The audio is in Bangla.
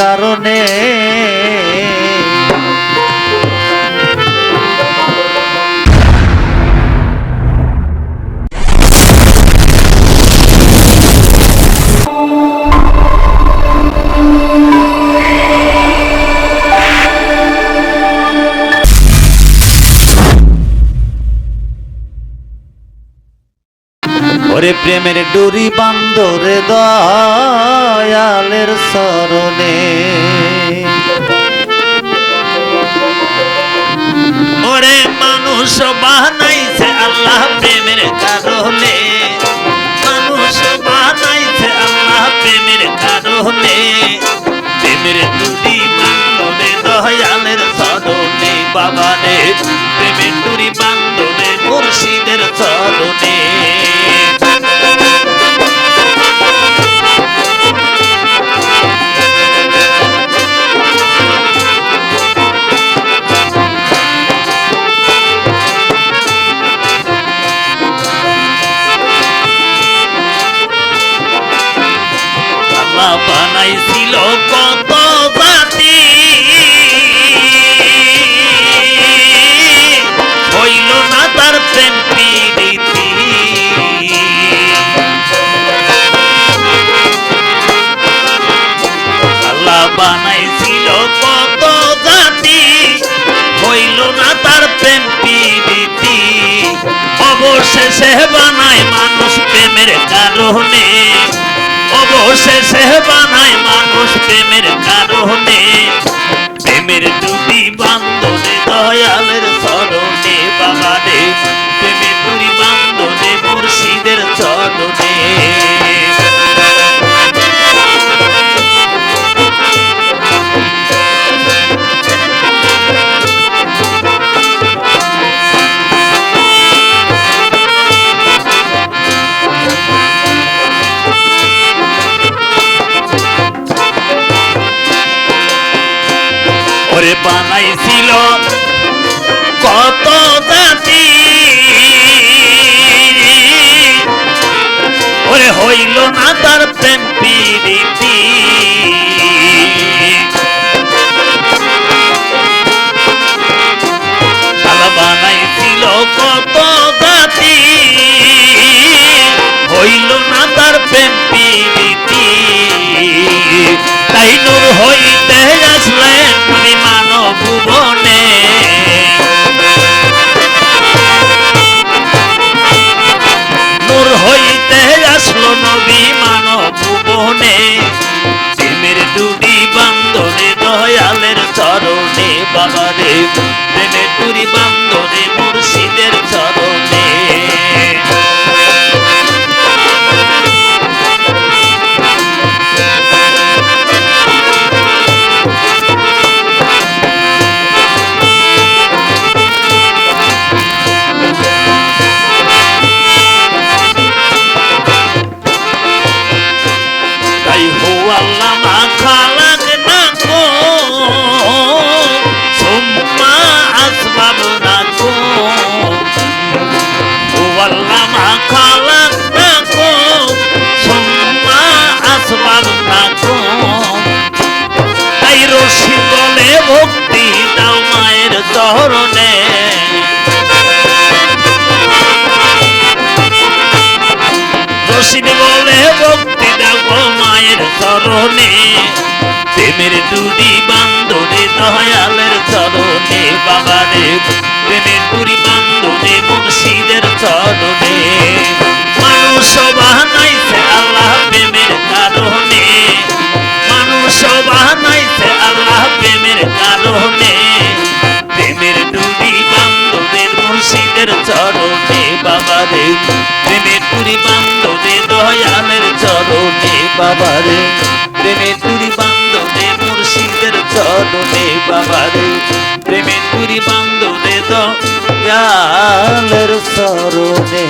কারণে প্রেমের ডুরি বান্দরে দয়ালের স্মরণে। ওরে মানুষ বানাইছে আল্লাহ প্রেমের কারণে। মানুষ বানাইছে আল্লাহ প্রেমের কারণে। প্রেমের ডুরি বান্দরে দয়ালের স্মরণে। বাবা রে প্রেমের ডুরি বান্দরে মুর্শিদের চরণে আল্লাহ বানাইছিল কত জাতি হইল না তার প্রেম প্রীতি। আল্লাহ বানাইছিল কত জাতি। হইল না তার প্রেম প্রীতি। অবশেষে বানায় মানুষ প্রেমের কারণে। অবশেষে বানায় মানুষ প্রেমের কারণে। প্রেমের দুটি বান্ধবে দয়ালের স্মরণে বাবা রে ওরে বানাইছিল কত জাতি। ওরে হইল না তার প্রেম প্রীতি। চরণে বাবারে প্রেমের দুটি বান্ধনে মুর্শিদের চরণে। চরণে বলে, ভক্তি দেব মায়ের চরণে। প্রেমের দুটি বান্ধনে দয়ালের চরণে বাবা রে প্রেমের দুটি বান্ধনে মুর্শিদের চরণে। মানুষ বানাইছে আল্লাহ প্রেমের কারণে। মানুষ বানাইছে আল্লাহ প্রেমের কারণে চরণে বাবারে প্রেমে ডুরি বান্ধবে দয়ালের চরণে বাবা রে প্রেমের ডুরি বান্ধবে মুর্শিদের চরণে বাবা রে প্রেমের ডুরি বান্ধবে দয়ালের চরণে।